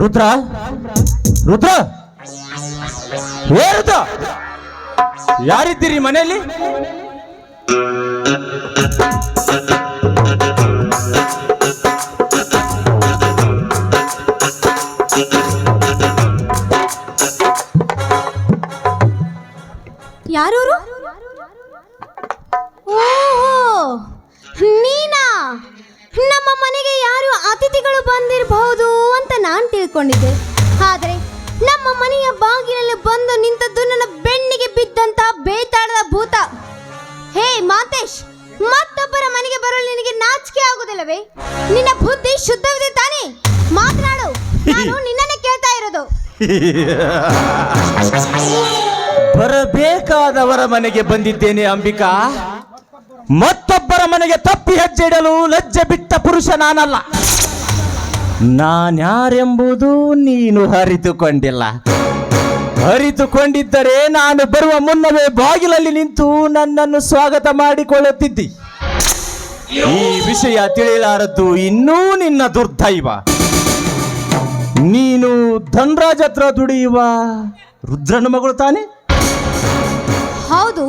ರುದ್ರ? ರುದ್ರ? ಏ ರುದ್ರ? ಯಾರಿದ್ದೀರಿ ಮನೆಯಲ್ಲಿ? ಬಂದಿರಬಹುದು ಅಂತ ನಾನು ತಿಳ್ಕೊಂಡಿದ್ದೆ. ಆದರೆ ನಮ್ಮ ಮನೆಯ ಬಾಗಿಲಲ್ಲಿ ಬಂದು ನಿಂತದ್ದು ನನ್ನ ಬೆನ್ನಿಗೆ ಬಿದ್ದಂತ ಬೇತಾಳದ ಭೂತ. ಹೇ ಮಾತೇಶ್ ಮತ್ತೊಬ್ಬರ ಮನೆಗೆ ಬರಲು ನಿನಗೆ ನಾಚಿಕೆ ಆಗುದಿಲ್ಲವೇ ನಿನ್ನ ಬುದ್ಧಿ ಶುದ್ಧವಿದೆ ತಾನೇ? ಮಾತನಾಡು. ನಾನು ನಿನ್ನನ್ನೇ ಕೇಳ್ತಾ ಇರೋದು. ಬರಬೇಕಾದವರ ಮನೆಗೆ ಬಂದಿದ್ದೇನೆ ಅಂಬಿಕಾ. ಮತ್ತೊಬ್ಬರ ಮನೆಗೆ ತಪ್ಪಿ ಹೆಜ್ಜೆ ಇಡಲು ಲಜ್ಜೆ ಬಿಟ್ಟ ಪುರುಷ ನಾನಲ್ಲ. ನಾನ್ಯಾರೆಂಬುದು ನೀನು ಅರಿತುಕೊಂಡಿಲ್ಲ. ಅರಿತುಕೊಂಡಿದ್ದರೆ ನಾನು ಬರುವ ಮುನ್ನವೇ ಬಾಗಿಲಲ್ಲಿ ನಿಂತು ನನ್ನನ್ನು ಸ್ವಾಗತ ಮಾಡಿಕೊಳ್ಳುತ್ತಿದ್ದಿ. ಈ ವಿಷಯ ತಿಳಿಯಲಾರದ್ದು ಇನ್ನೂ ನಿನ್ನ ದುರ್ದೈವ. ನೀನು ಧನ್ರಾಜ್ ಹತ್ರ ದುಡಿಯುವ ರುದ್ರನ ಮಗಳು ತಾನೆ? ಹೌದು,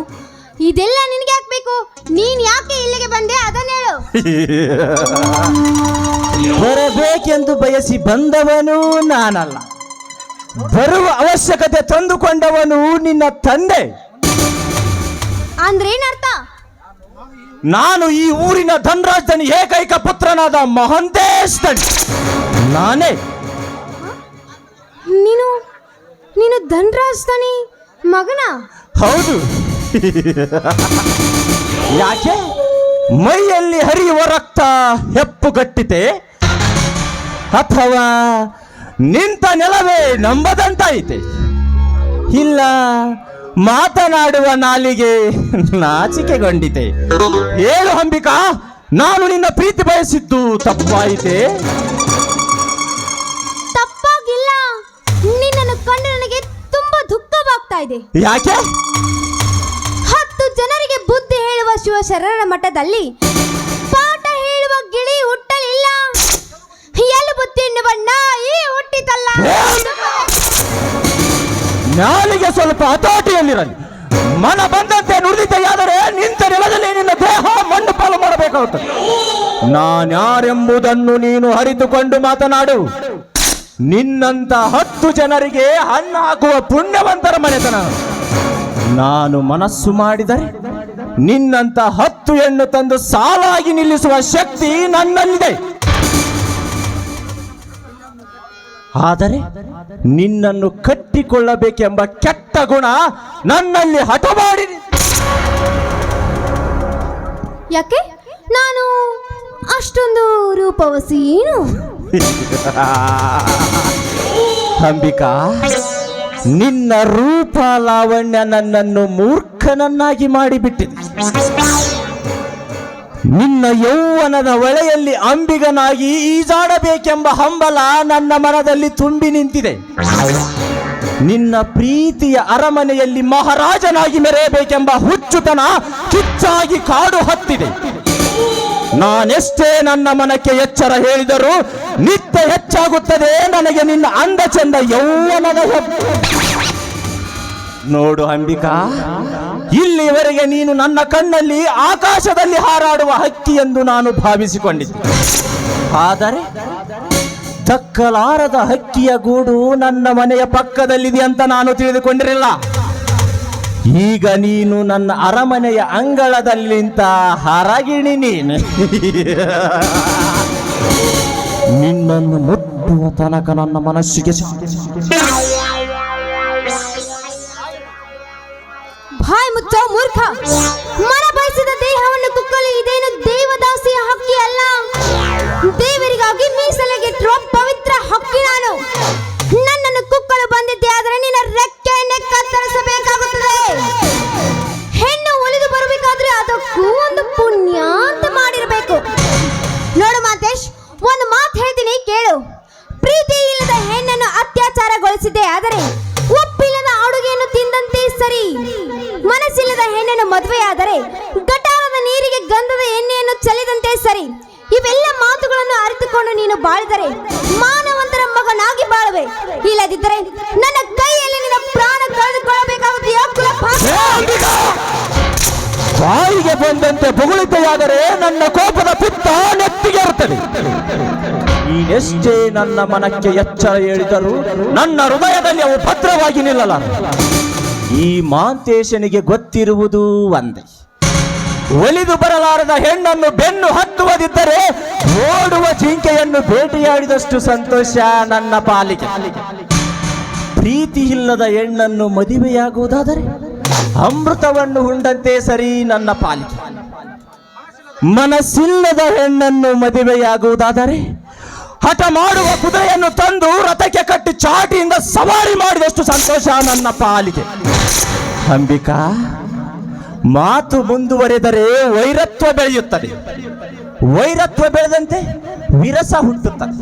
ಇದೆಲ್ಲ ನಿನಗೆ ಹಾಕ್ಬೇಕು ನೀನ್ ಯಾಕೆ ಇಲ್ಲಿಗೆ ಬಂದೆ? ಅದನ್ನ ಹೇಳು. ಬರಬೇಕೆಂದು ಬಯಸಿ ಬಂದವನು ನಾನಲ್ಲ. ಬರುವ ಅವಶ್ಯಕತೆ ತಂದುಕೊಂಡವನು ನಿನ್ನ ತಂದೆ. ಅಂದ್ರೆ ಏನರ್ಥ? ನಾನು ಈ ಊರಿನ ಧನರಾಜನ ಏಕೈಕ ಪುತ್ರನಾದ ಮಹಂತೇಶ್ ನಾನೇ. ನೀನು ನೀನು ಧನ್ರಾಜ್ ಮಗನ? ಹೌದು. ಯಾಕೆ? ಮೈಯಲ್ಲಿ ಹರಿಯುವ ರಕ್ತ ಹೆಪ್ಪುಗಟ್ಟಿತೆ. ಅಥವಾ ನಿಂತ ನೆಲವೇ ನಂಬದಂತಾಯಿತೆ. ಇಲ್ಲ ಮಾತನಾಡುವ ನಾಲಿಗೆ ನಾಚಿಕೆಗೊಂಡಿತೆ. ಹೇಳು ಅಂಬಿಕಾ ನಾನು ನಿನ್ನ ಪ್ರೀತಿ ಬಯಸಿದ್ದು ತಪ್ಪಾಯಿತೆ. ತಪ್ಪಾಗಿಲ್ಲ. ನಿನ್ನನ್ನು ಕಂಡು ನನಗೆ ತುಂಬಾ ದುಃಖವಾಗ್ತಾ ಇದೆ. ಯಾಕೆ? ಜನರಿಗೆ ಬುದ್ಧಿ ಹೇಳುವ ಶಿವಶರಣರ ಮಠದಲ್ಲಿ ಪಾಠ ಹೇಳುವ ಗಿಳಿ ಹುಟ್ಟಲಿಲ್ಲ. ಎಲುಬು ತಿನ್ನುವ ನಾಯಿ ಹುಟ್ಟಿತಲ್ಲ. ನಾಲಿಗೆ ಸ್ವಲ್ಪ ಹತೋಟಿಯಲ್ಲಿರಲಿ. ಮನ ಬಂದಂತೆ ನುಡಿದಿದೆಯಾದರೆ ನಿಂತ ನೆಲದಲ್ಲಿ ನಿನ್ನ ದೇಹ ಮಣ್ಣು ಪಾಲು ಮಾಡಬೇಕಾಗುತ್ತದೆ. ನಾನ್ಯಾರೆಂಬುದನ್ನು ನೀನು ಅರಿತುಕೊಂಡು ಮಾತನಾಡು. ನಿನ್ನಂತ ಹತ್ತು ಜನರಿಗೆ ಹಣ್ಣು ಹಾಕುವ ಪುಣ್ಯವಂತರ ಮನೆತನ. ನಾನು ಮನಸ್ಸು ಮಾಡಿದರೆ ನಿನ್ನಂತ ಹತ್ತು ಹೆಣ್ಣು ತಂದು ಸಾಲಾಗಿ ನಿಲ್ಲಿಸುವ ಶಕ್ತಿ ನನ್ನಲ್ಲಿದೆ. ಆದರೆ ನಿನ್ನನ್ನು ಕಟ್ಟಿಕೊಳ್ಳಬೇಕೆಂಬ ಕೆಟ್ಟ ಗುಣ ನನ್ನಲ್ಲಿ ಹಠ ಮಾಡಿ ಯಾಕೆ? ನಾನು ಅಷ್ಟೊಂದು ರೂಪವಸಿ ಏನು ಅಂಬಿಕಾ ನಿನ್ನ ರೂಪ ಲಾವಣ್ಯ ನನ್ನನ್ನು ಮೂರ್ಖನನ್ನಾಗಿ ಮಾಡಿಬಿಟ್ಟಿದೆ. ನಿನ್ನ ಯೌವನದ ಒಳೆಯಲ್ಲಿ ಅಂಬಿಗನಾಗಿ ಈಜಾಡಬೇಕೆಂಬ ಹಂಬಲ ನನ್ನ ಮನದಲ್ಲಿ ತುಂಬಿ ನಿಂತಿದೆ. ನಿನ್ನ ಪ್ರೀತಿಯ ಅರಮನೆಯಲ್ಲಿ ಮಹಾರಾಜನಾಗಿ ಮೆರೆಯಬೇಕೆಂಬ ಹುಚ್ಚುತನ ಕಿಚ್ಚಾಗಿ ಕಾಡು ಹತ್ತಿದೆ. ನಾನೆಷ್ಟೇ ನನ್ನ ಮನಕ್ಕೆ ಎಚ್ಚರ ಹೇಳಿದರೂ ನಿತ್ಯ ಹೆಚ್ಚಾಗುತ್ತದೆ ನನಗೆ ನಿನ್ನ ಅಂದ ಚಂದ ಯೌವನದ ನೋಡು ಅಂಬಿಕಾ, ಇಲ್ಲಿವರೆಗೆ ನೀನು ನನ್ನ ಕಣ್ಣಲ್ಲಿ ಆಕಾಶದಲ್ಲಿ ಹಾರಾಡುವ ಹಕ್ಕಿ ಎಂದು ನಾನು ಭಾವಿಸಿಕೊಂಡಿದ್ದೆ. ಆದರೆ ತಕ್ಕಲಾರದ ಹಕ್ಕಿಯ ಗೂಡು ನನ್ನ ಮನೆಯ ಪಕ್ಕದಲ್ಲಿದೆ ಅಂತ ನಾನು ತಿಳಿದುಕೊಂಡಿರಲಿಲ್ಲ. ಈಗ ನೀನು ನನ್ನ ಅರಮನೆಯ ಅಂಗಳದಲ್ಲಿಂತ ಹರಗಿಣಿ ನೀನು. ನಿನ್ನನ್ನು ಮುಟ್ಟುವ ತನಕ ನನ್ನ ಮನಸ್ಸಿಗೆ ಮುಚ್ಚೋ ಮೂರ್ಖ. ಮರ ಬಯಸಿದ ದೇಹವನ್ನು ಕುಕ್ಕಲು ಇದೇನು ದೇವದಾಸಿಯ ಹಕ್ಕಿ ಅಲ್ಲ? ದೇವರಿಗಾಗಿ ಮೀಸಲಿಗೆ ಪವಿತ್ರ ಹಕ್ಕಿ ನಾನು. ಮಗನಾಗಿ ಇಲ್ಲದಿದ್ದರೆ ನನ್ನ ಕೈಯಲ್ಲಿ ನಿನ್ನ ಪ್ರಾಣ ಕಳೆದುಕೊಳ್ಳಬೇಕಾಗುತ್ತೆಯೋ ಕುಲಪಾತ ಬಾಯಿಗೆ ಬಂದಂತೆ ಬೊಗಳಿತೆಯಾದರೆ ನನ್ನ ಕೋಪದ ಪುತ್ತ ನೆತ್ತಿಗೆ ಇರುತ್ತದೆ. ನೀನೆಷ್ಟೇ ನನ್ನ ಮನಕ್ಕೆ ಎಚ್ಚರ ಹೇಳಿದರೂ ನನ್ನ ಹೃದಯದಲ್ಲಿ ಅವು ಭದ್ರವಾಗಿ ನಿಲ್ಲಲ ಈ ಮಾಂತೇಶನಿಗೆ ಗೊತ್ತಿರುವುದು ಒಂದೇ. ಒಲಿದು ಬರಲಾರದ ಹೆಣ್ಣನ್ನು ಬೆನ್ನು ಹತ್ತುವುದಿದ್ದರೆ ಓಡುವ ಜಿಂಕೆಯನ್ನು ಭೇಟಿಯಾಡಿದಷ್ಟು ಸಂತೋಷ ನನ್ನ ಪಾಲಿಗೆ. ಪ್ರೀತಿ ಇಲ್ಲದ ಹೆಣ್ಣನ್ನು ಮದುವೆಯಾಗುವುದಾದರೆ ಅಮೃತವನ್ನು ಉಂಡಂತೆ ಸರಿ ನನ್ನ ಪಾಲಿಗೆ. ಮನಸ್ಸಿಲ್ಲದ ಹೆಣ್ಣನ್ನು ಮದುವೆಯಾಗುವುದಾದರೆ ಹಠ ಮಾಡುವ ಕುದುರೆಯನ್ನು ತಂದು ರಥಕ್ಕೆ ಕಟ್ಟಿ ಚಾಟಿಯಿಂದ ಸವಾರಿ ಮಾಡಿದಷ್ಟು ಸಂತೋಷ ನನ್ನ ಪಾಲಿಗೆ. ಅಂಬಿಕಾ, ಮಾತು ಮುಂದುವರೆದರೆ ವೈರತ್ವ ಬೆಳೆಯುತ್ತದೆ. ವೈರತ್ವ ಬೆಳೆದಂತೆ ವಿರಸ ಹುಟ್ಟುತ್ತದೆ.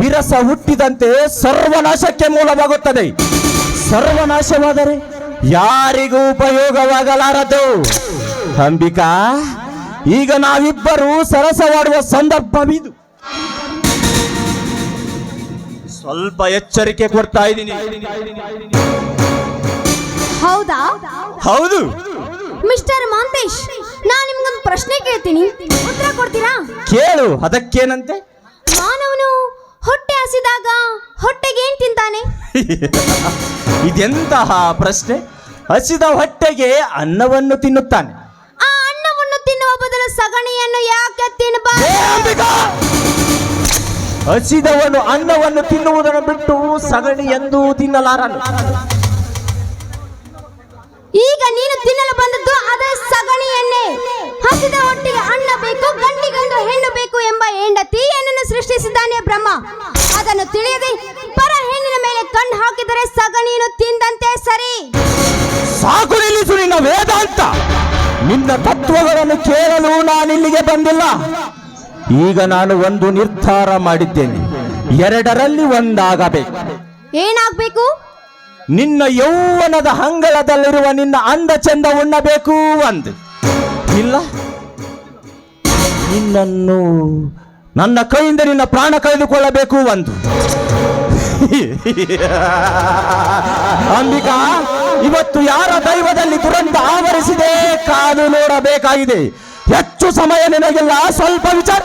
ವಿರಸ ಹುಟ್ಟಿದಂತೆ ಸರ್ವನಾಶಕ್ಕೆ ಮೂಲವಾಗುತ್ತದೆ. ಸರ್ವನಾಶವಾದರೆ ಯಾರಿಗೂ ಉಪಯೋಗವಾಗಲಾರದು. ಅಂಬಿಕಾ ಈಗ ನಾವಿಬ್ಬರು ಸರಸವಾಡುವ ಸಂದರ್ಭವಿದು. ಸ್ವಲ್ಪ ಎಚ್ಚರಿಕೆ ಕೊಡ್ತಾ ಇದ್ದೀನಿ. ಹೌದಾ? ಹೌದು. ಮಿಸ್ಟರ್ ಮಾಂತೇಶ್ ನಾನು ನಿಮ್ಗೊಂದು ಪ್ರಶ್ನೆ ಕೇಳ್ತೀನಿ. ಉತ್ತರ ಕೊಡ್ತೀರಾ? ಕೇಳು ಅದಕ್ಕೇನಂತೆ? ಮಾನವನು ಹೊಟ್ಟೆ ಹಸಿದಾಗ ಹೊಟ್ಟೆಗೆ ಏನ್ ತಿಂತಾನೆ? ಇದೆಂತಹ ಪ್ರಶ್ನೆ? ಹಸಿದ ಹೊಟ್ಟೆಗೆ ಅನ್ನವನ್ನು ತಿನ್ನುತ್ತಾನೆ. ಆ ಅನ್ನವನ್ನು ತಿನ್ನುವ ಬದಲು ಸಗಣಿಯನ್ನು ಯಾಕೆ ಏ ತಿನ್ನಬಾರದು ಅಂಬಿಕಾ! ಹಸಿದವನು ಅನ್ನವನ್ನು ತಿನ್ನುವುದನ್ನು ಬಿಟ್ಟು ಸಗಣಿ ಎಂದೂ ತಿನ್ನಲಾರನು. ಈಗ ನೀನು ತಿನ್ನಲು ಬಂದದ್ದು ಅದೇ ಸಗಣಿ ಎಣ್ಣೆ. ಹಸಿದ ಹೊಟ್ಟಿಗೆ ಅಣ್ಣ ಬೇಕು ಗಂಡಿಗೊಂದು ಹೆಣ್ಣು ಬೇಕು ಎಂಬ ಹೆಂಡತಿ ಏನನ್ನು ಸೃಷ್ಟಿಸಿದ್ದಾನೆ ಬ್ರಹ್ಮ. ಅದನ್ನು ತಿಳಿಯದೆ ಪರ ಹೆಣ್ಣಿನ ಮೇಲೆ ಕಣ್ಣು ಹಾಕಿದರೆ ಸಗಣಿಯನ್ನು ತಿಂದಂತೆ ಸರಿ. ಸಾಕು ನಿಲ್ಲಿಸು ನಿನ್ನ ವೇದಾಂತ ನಿನ್ನ ತತ್ವಗಳನ್ನು ಕೇಳಲು ನಾನಿಲ್ಲಿಗೆ ಬಂದಿಲ್ಲ. ಈಗ ನಾನು ಒಂದು ನಿರ್ಧಾರ ಮಾಡಿದ್ದೇನೆ. ಎರಡರಲ್ಲಿ ಒಂದಾಗಬೇಕು. ಏನಾಗ್ಬೇಕು? ನಿನ್ನ ಯೌವನದ ಹಂಗಳದಲ್ಲಿರುವ ನಿನ್ನ ಅಂದ ಚಂದ ಉಣ್ಣಬೇಕು ಅಂದು. ಇಲ್ಲ. ನಿನ್ನನ್ನು ನನ್ನ ಕೈಯಿಂದ ನಿನ್ನ ಪ್ರಾಣ ಕಳೆದುಕೊಳ್ಳಬೇಕು ಒಂದು ಅಂಬಿಕಾ, ಇವತ್ತು ಯಾರ ದೈವದಲ್ಲಿ ದುರಂತ ಆವರಿಸಿದೆ ಕಾದು ನೋಡಬೇಕಾಗಿದೆ. ಹೆಚ್ಚು ಸಮಯ ನಿನಗಿಲ್ಲ, ಸ್ವಲ್ಪ ವಿಚಾರ.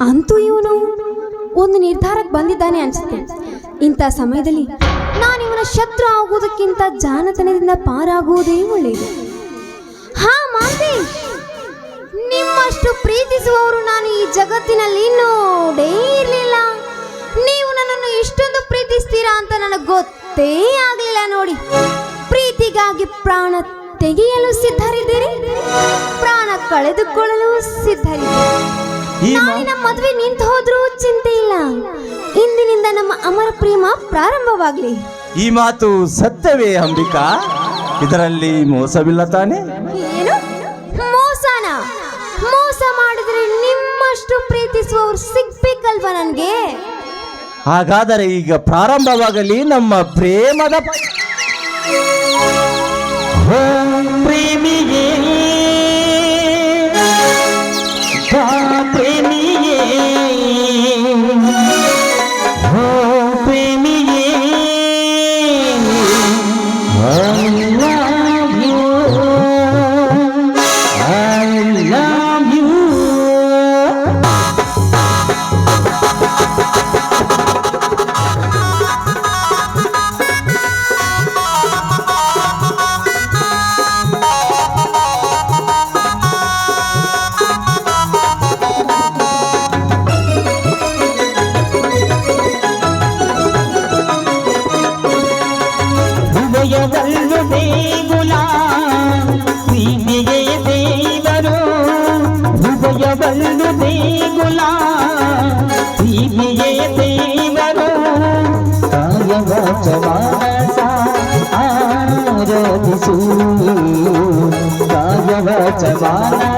ಅಂತೂ ಇವನು ಒಂದು ನಿರ್ಧಾರಕ್ಕೆ ಬಂದಿದ್ದಾನೆ ಅನ್ಸುತ್ತೆ. ಇಂಥ ಸಮಯದಲ್ಲಿ ನಾನು ಇವನ ಶತ್ರು ಆಗುವುದಕ್ಕಿಂತ ಜಾನತನದಿಂದ ಪಾರಾಗುವುದೇ ಒಳ್ಳೆಯದು. ಹಾ ಮಾತೆ! ನಿಮ್ಮಷ್ಟು ಪ್ರೀತಿಸುವವರು ನಾನು ಈ ಜಗತ್ತಿನಲ್ಲಿ ನೋಡೇ ಇರಲಿಲ್ಲ. ನೀವು ನನ್ನನ್ನು ಇಷ್ಟೊಂದು ಪ್ರೀತಿಸ್ತೀರಾ ಅಂತ ನನಗೆ ಗೊತ್ತೇ ಆಗಲಿಲ್ಲ ನೋಡಿ. ಪ್ರೀತಿಗಾಗಿ ಪ್ರಾಣ ತೆಗೆಯಲು ಸಿದ್ಧರಿದ್ದೀರಿ? ಪ್ರಾಣ ಕಳೆದುಕೊಳ್ಳಲು ಸಿದ್ಧರಿದ್ದೀರಿ? ಮದುವೆ ನಿಂತು ಪ್ರಾರಂಭವಾಗ್ಲಿ. ಈ ಮಾತು ಸತ್ಯವೇ ಅಂಬಿಕಾ? ಇದರಲ್ಲಿ ಮೋಸವಿಲ್ಲ ತಾನೆ? ಏನು? ಮೋಸನ? ಮೋಸ ಮಾಡಿದ್ರೆ ನಿಮ್ಮಷ್ಟು ಪ್ರೀತಿಸುವವರು ಸಿಗ್ಬೇಕಲ್ವಾ ನನ್ಗೆ? ಹಾಗಾದರೆ ಈಗ ಪ್ರಾರಂಭವಾಗಲಿ ನಮ್ಮ ಪ್ರೇಮದ ಪ- కాచమానసా ఆరాధిసు కాయవచమాన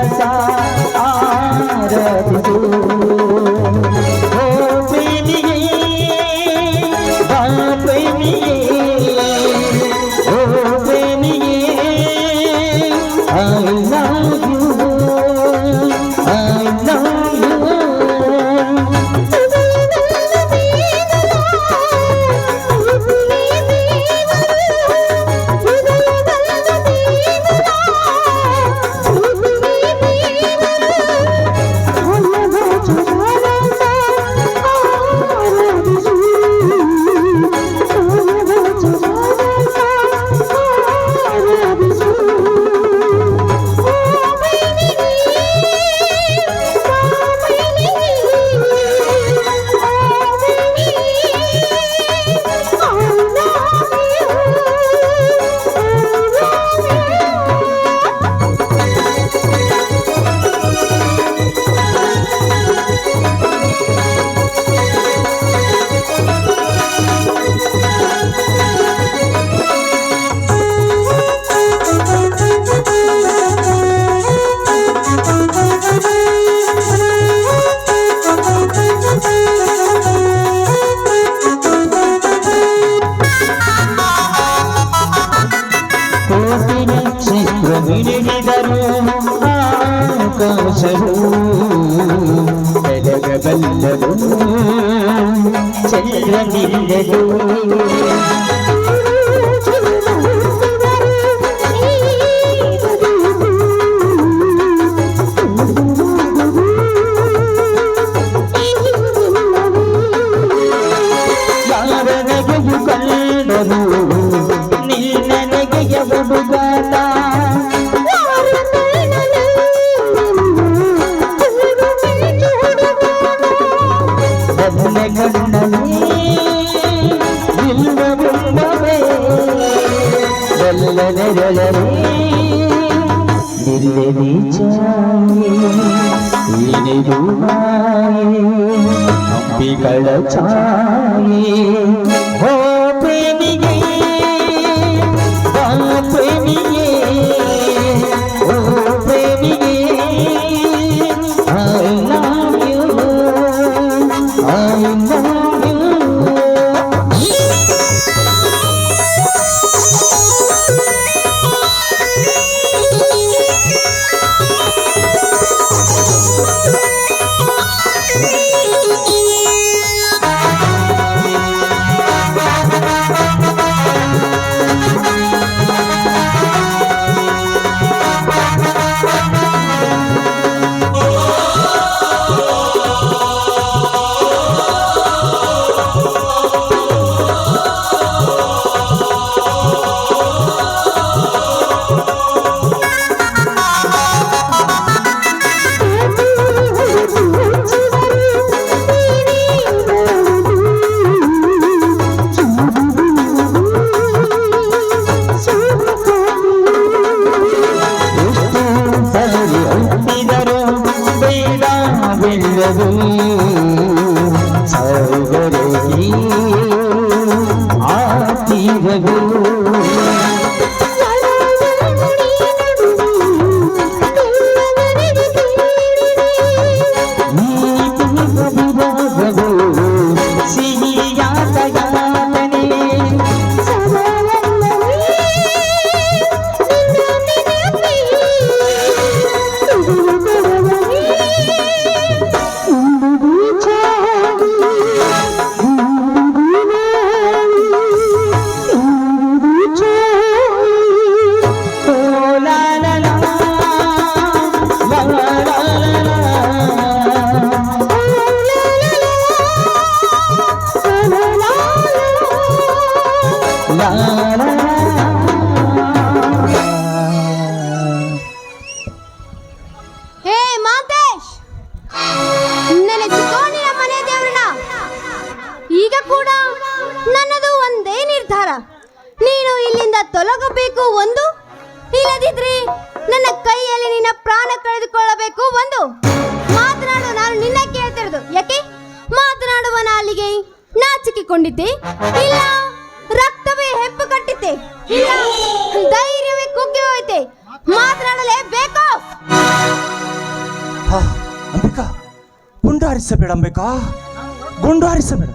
ಗುಂಡು ಹಾರಿಸಬೇಡ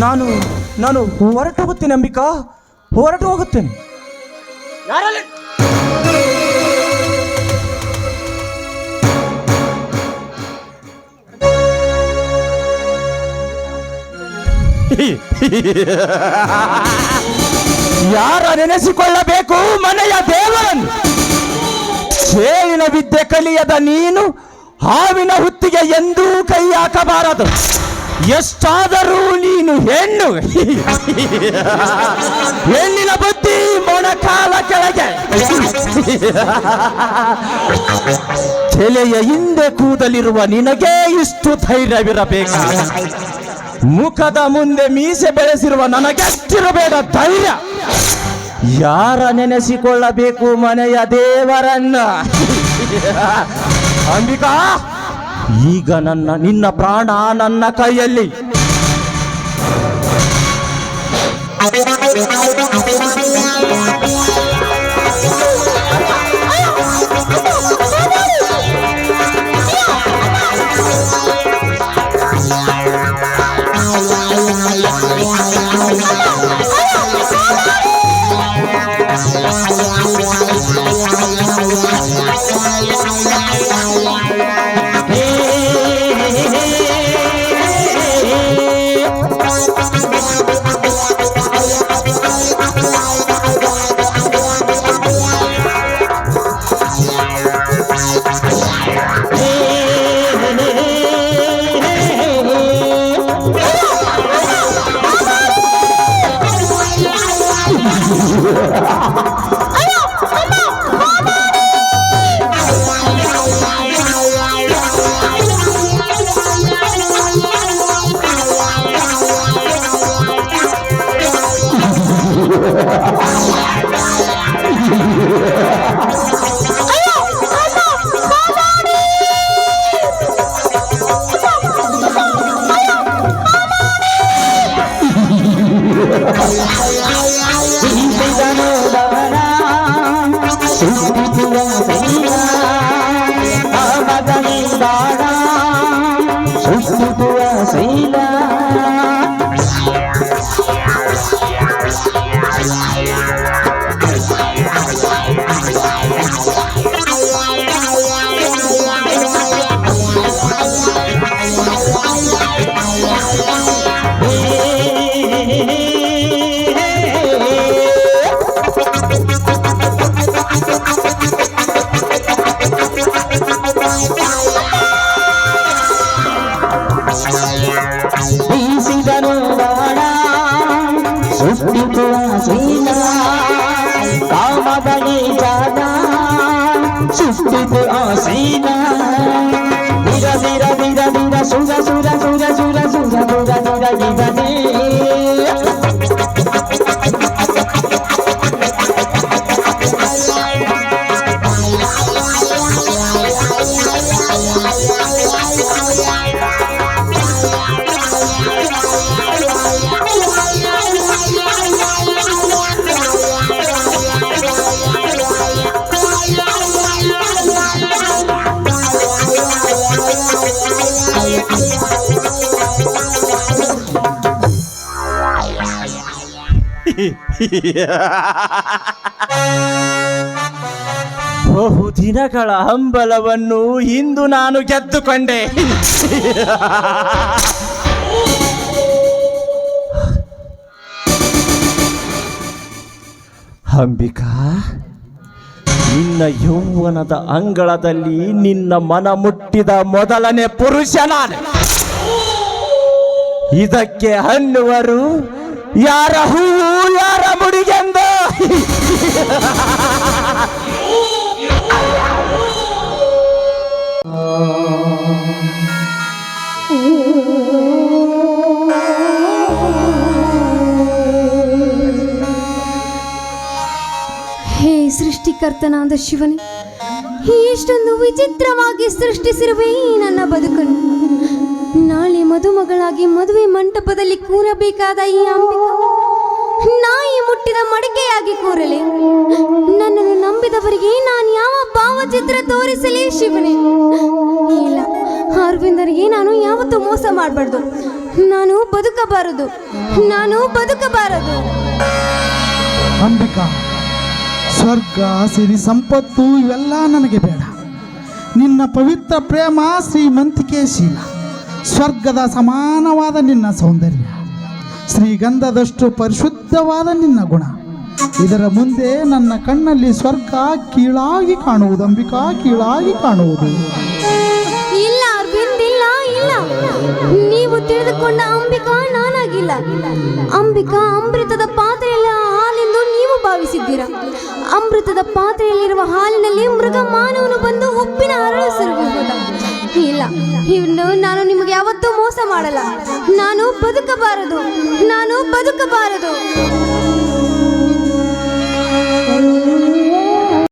ನಾನು ನಾನು ಹೊರಟು ಹೋಗುತ್ತೇನೆ ಅಂಬಿಕಾ. ಹೊರಟು ಹೋಗುತ್ತೇನೆ. ಯಾರ ನೆನೆಸಿಕೊಳ್ಳಬೇಕು? ಮನೆಯ ದೇವರನ್ನು ಚೇಳಿನ ವಿದ್ಯೆ ಕಲಿಯದ ನೀನು ಹಾವಿನ ಹುತ್ತಿಗೆ ಎಂದೂ ಕೈ ಹಾಕಬಾರದು. ಎಷ್ಟಾದರೂ ನೀನು ಹೆಣ್ಣು. ಹೆಣ್ಣಿನ ಬುದ್ಧಿ ಮೊಣಕಾಲ ಕೆಳಗೆ. ತಲೆಯ ಹಿಂದೆ ಕೂದಲಿರುವ ನಿನಗೆ ಇಷ್ಟು ಧೈರ್ಯವಿರಬೇಕು. ಮುಖದ ಮುಂದೆ ಮೀಸೆ ಬೆಳೆಸಿರುವ ನನಗೆಷ್ಟಿರಬೇಡ ಧೈರ್ಯ. ಯಾರ ನೆನೆಸಿಕೊಳ್ಳಬೇಕು ಮನೆಯ ದೇವರನ್ನ? ಅಂಬಿಕಾ! ಈಗ ನನ್ನ ನಿನ್ನ ಪ್ರಾಣ ನನ್ನ ಕೈಯಲ್ಲಿ. ಬಹು ದಿನಗಳ ಹಂಬಲವನ್ನು ಇಂದು ನಾನು ಗೆದ್ದುಕೊಂಡೆ. ಅಂಬಿಕಾ, ನಿನ್ನ ಯೌವನದ ಅಂಗಳದಲ್ಲಿ ನಿನ್ನ ಮನ ಮುಟ್ಟಿದ ಮೊದಲನೇ ಪುರುಷ ನಾನು. ಇದಕ್ಕೆ ಅನ್ನುವರು ಯಾರ ಹೂವು ಯಾರ ಮುಡಿಗೆಂದು. ಹೇ ಸೃಷ್ಟಿಕರ್ತನಾದ ಶಿವನೇ ಎಷ್ಟೊಂದು ವಿಚಿತ್ರವಾಗಿ ಸೃಷ್ಟಿಸಿರುವೆ ನನ್ನ ಬದುಕನ್ನು. ನಾಳೆ ಮದುಮಗಳಾಗಿ ಮದುವೆ ಮಂಟಪದಲ್ಲಿ ಕೂರಬೇಕಾದ ಈ ಅಂಬಿಕ ನಾಯಿ ಮುಟ್ಟಿದ ಮಡಿಕೆಯಾಗಿ ಕೂರಲಿ. ನನ್ನನ್ನು ನಂಬಿದವರಿಗೆ ನಾನು ಯಾವ ಭಾವಚಿತ್ರ ತೋರಿಸಲಿ ಶಿವನೇ? ಇಲ್ಲ ಅರವಿಂದರಿಗೆ ನಾನು ಯಾವತ್ತೂ ಮೋಸ ಮಾಡಬಾರ್ದು. ನಾನು ಬದುಕಬಾರದು. ನಾನು ಬದುಕಬಾರದು. ಅಂಬಿಕಾ, ಸ್ವರ್ಗ, ಸಿರಿ, ಸಂಪತ್ತು ಇವೆಲ್ಲ ನನಗೆ ಬೇಡ. ನಿನ್ನ ಪವಿತ್ರ ಪ್ರೇಮ ಶ್ರೀಮಂತಿಕೆ ಶೀಲ ಸ್ವರ್ಗದ ಸಮಾನವಾದ ನಿನ್ನ ಸೌಂದರ್ಯ. ಶ್ರೀಗಂಧದಷ್ಟು ಪರಿಶುದ್ಧವಾದ ನಿನ್ನ ಗುಣ. ಇದರ ಮುಂದೆ ನನ್ನ ಕಣ್ಣಲ್ಲಿ ಸ್ವರ್ಗ ಕೀಳಾಗಿ ಕಾಣುವುದು, ಅಂಬಿಕಾ ಕೀಳಾಗಿ ಕಾಣುವುದು. ಇಲ್ಲ ಇಲ್ಲ ಇಲ್ಲ. ನೀವು ತಿಳಿದುಕೊಂಡ ಅಂಬಿಕಾ ನಾನಾಗಿಲ್ಲ. ಅಂಬಿಕಾ ಅಮೃತದ ಪಾತ್ರೆಯಲ್ಲಿ ಹಾಲೆಂದು ನೀವು ಭಾವಿಸಿದ್ದೀರಾ? ಅಮೃತದ ಪಾತ್ರೆಯಲ್ಲಿರುವ ಹಾಲಿನಲ್ಲಿ ಮೃಗ ಮಾನವನು ಬಂದು ಉಪ್ಪಿನ ಹರಳು ಇಲ್ಲ. ಇನ್ನು ನಾನು ನಿಮಗೆ ಯಾವತ್ತೂ ಮೋಸ ಮಾಡಲ್ಲ. ನಾನು ಬದುಕಬಾರದು. ನಾನು ಬದುಕಬಾರದು.